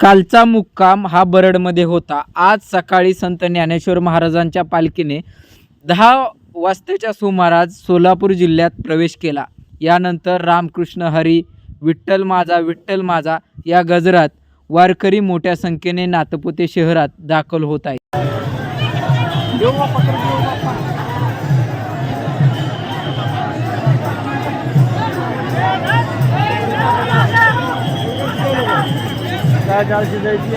कालचा मुक्काम हा बरडमध्ये होता. आज सकाळी संत ज्ञानेश्वर महाराजांच्या पालखीने दहा वाजताच्या सुमारास सोलापूर जिल्ह्यात प्रवेश केला. यानंतर रामकृष्ण हरी विठ्ठल माझा विठ्ठल माझा या गजरात वारकरी मोठ्या संख्येने नातपुते शहरात दाखल होत आहेत. 大家再见。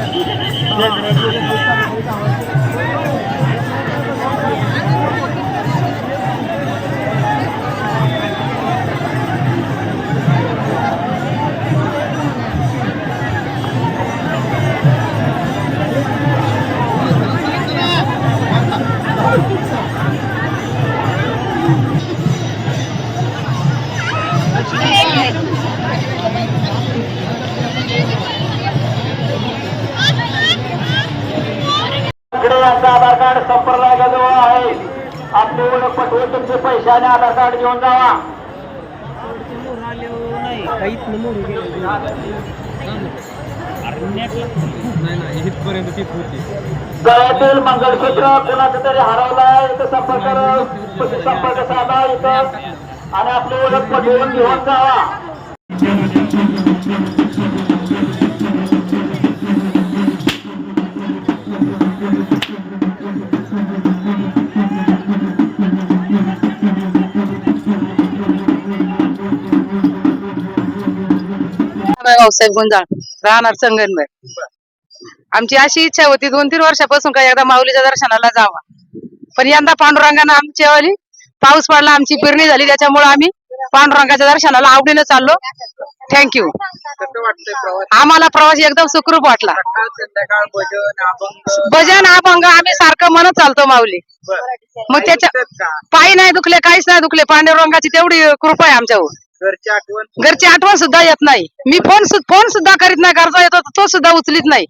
面的 कार्ड संपर्काजवळ आहे. आपली ओळख पटवून तुमचे पैसे आणि आधार कार्ड घेऊन जावा. गळ्यातील मंगळसूत्र कुणाचं तरी हरवलाय इथं संपर्क संपर्क साधा इथं. आणि आपली ओळख पटवून घेऊन जावा. भाऊसाहेब गुंजाळ राहणार संगनबाई आमची अशी इच्छा होती दोन तीन वर्षापासून का एकदा माऊलीच्या दर्शनाला जावा. पण यंदा पांडुरंगानं आमची वाली पाऊस पडला आमची पेरणी झाली त्याच्यामुळे आम्ही पांडुरंगाच्या दर्शनाला आवडीनं चाललो. थँक्यू आम्हाला प्रवास एकदम सुखरूप वाटला. भजन अभंग आम्ही सारखं म्हणत चालतो माऊली. मग त्याच्या पायी नाही दुखले काहीच नाही दुखले पांडुरंगाची तेवढी कृपा आहे आमच्यावर. घरची आठवण घरची आठवण सुद्धा येत नाही. मी फोन फोन सुद्धा करीत नाही गरजा येतो तो सुद्धा उचलीत नाही.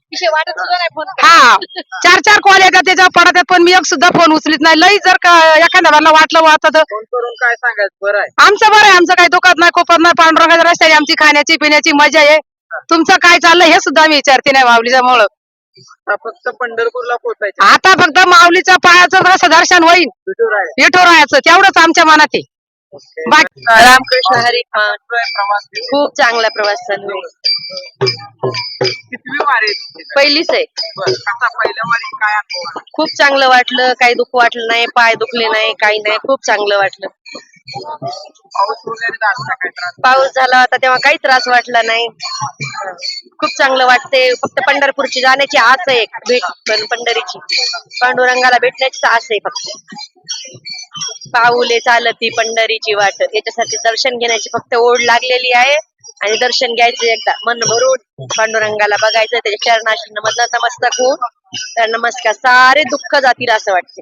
हा चार चार कॉल येतात त्याच्यावर पडत आहेत, पण मी एक सुद्धा फोन उचलीत नाही. लई जर का एखाद्या वेळेला वाटलं वाटत तर फोन करून काय सांगायचं? बरं आहे. आमचं बरं आहे आमचं काही दुखत नाही कोपत नाही पांडुरंगाच्या रस्त्याने आमची खाण्याची पिण्याची मजा आहे. तुमचं काय चाललंय हे सुद्धा मी विचारते नाही माऊलीच्या मुळे. आता फक्त पंढरपूरला पोहोचायचं. आता फक्त माऊलीच्या पायाचं दर्शन होईल. विठोरायाचं तेवढंच आमच्या मनात आहे. बाकी रामकृष्ण हरी प्रवास खूप चांगला प्रवास चालू आहे. कितवी वारी पहिलीच आहे. आता पहिल्या वारी काय अनुभव आला? खूप चांगलं वाटलं काही दुःख वाटलं नाही पाय दुखले नाही काही नाही खूप चांगलं वाटलं. पाऊस वगैरे झाला काय त्रास पाऊस झाला होता तेव्हा काही त्रास वाटला नाही. खूप चांगलं वाटते फक्त पंढरपूरची जाण्याची आस आहे एक भेट पण पंढरीची. पांडुरंगाला भेटण्याची आस आहे फक्त. पाऊले चालती पंढरीची वाट. याच्यासाठी दर्शन घेण्याची फक्त ओढ लागलेली आहे. आणि दर्शन घ्यायचं एकदा. मन भरून पांडुरंगाला बघायचं त्याच्या चरणाशी नमस्कार नमस्तक होऊन तर नमस्कार. सारे दुःख जातील असं वाटते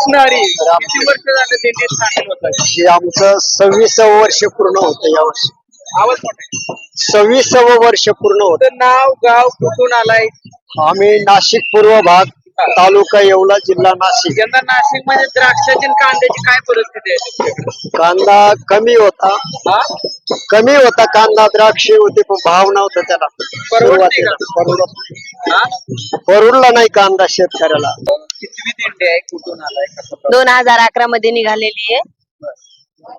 हरी किती वर्ष झालं दिंडीत सामील होतात हे आमचं सव्वीसावं वर्ष पूर्ण होतं यावर्षी आवाज मोठा आहे. सव्वीसावं वर्ष पूर्ण होत. तुमचं नाव गाव कुठून आलाय? आम्ही नाशिक पूर्व भाग तालुका येवला जिल्हा नाशिक. यंदा नाशिकमध्ये द्राक्षाची आणि कांद्याची काय परिस्थिती आहे तुमच्याकडे? कांदा कमी होता. हा? कमी होता कांदा द्राक्षे होते पण भाव नव्हता त्याला. परवडते का? सुरुवातीला. परवडत हा? परवडला नाही कांदा शेतकऱ्याला. कितवी दिंडी आहे कुठून आलाय कसं प्रवास? दोन हजार अकरा मध्ये निघालेली आहे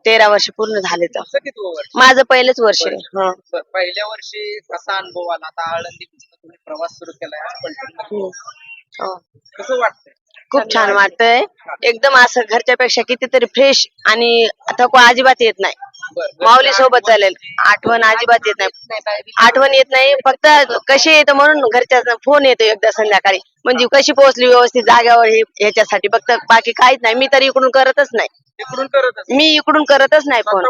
तेरा वर्ष पूर्ण झाले तर तुमचं किती वर्ष माझं पहिलंच वर्ष आहे हा. बरं, पहिल्या वर्षी कसा अनुभव आला आता आळंदी तुम्ही प्रवास सुरू केलाय आज पंढरपूरला. हो. कसं वाटतंय खूप छान वाटतंय एकदम असं घरच्यापेक्षा कितीतरी फ्रेश आणि थकवा अजिबात येत नाही. माऊली सोबत चालेल. आठवण अजिबात येत नाही. आठवण येत नाही फक्त कशी येतं म्हणून घरच्या फोन येतो एकदा संध्याकाळी. म्हणजे कशी पोहोचली व्यवस्थित जाग्यावर हे ह्याच्यासाठी. फक्त बाकी काहीच नाही. मी तर इकडून करतच नाही. मी इकडून करतच नाही फोन.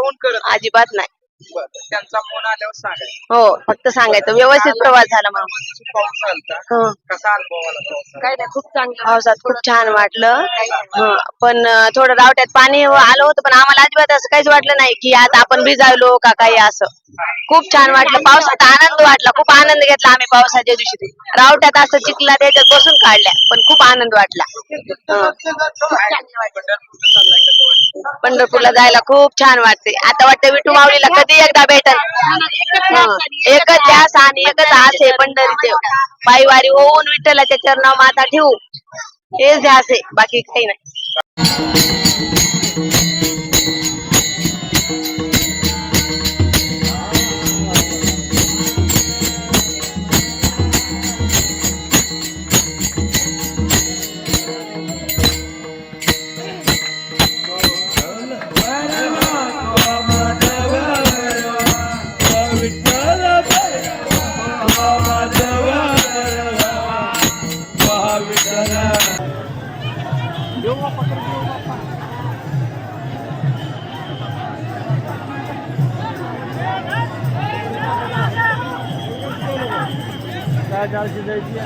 अजिबात नाही. त्यांचा फोन आल्यावर सांगाय हो फक्त सांगायचं. व्यवस्थित प्रवास झाला मग पाऊस आलता हो. कसा अनुभव आला पावसाचा? काय नाही खूप चांगलं पावसात खूप छान वाटलं. हं, पण अं, थोडं रावट्यात पाणी आलं होतं पण आम्हाला अजिबात असं काहीच वाटलं नाही की आता आपण भिजायलो का काही असं. खूप छान वाटलं. पावसात आनंद वाटला. खूप आनंद घेतला आम्ही पावसाच्या दिवशी. रावट्यात असं चिखला त्याच्यात बसून काढल्या. पण खूप आनंद वाटला. हं. पंढरपूरला जायला खूप छान वाटते. आता वाटतं विठू माऊलीला कधी एकदा भेटल एकच ध्यास आणि एकच आस आहे देव पायवारी होऊन विठ्ठला त्याच्यावर नाव माता ठेवू. हेच ध्यास आहे बाकी काही नाही. Gracias.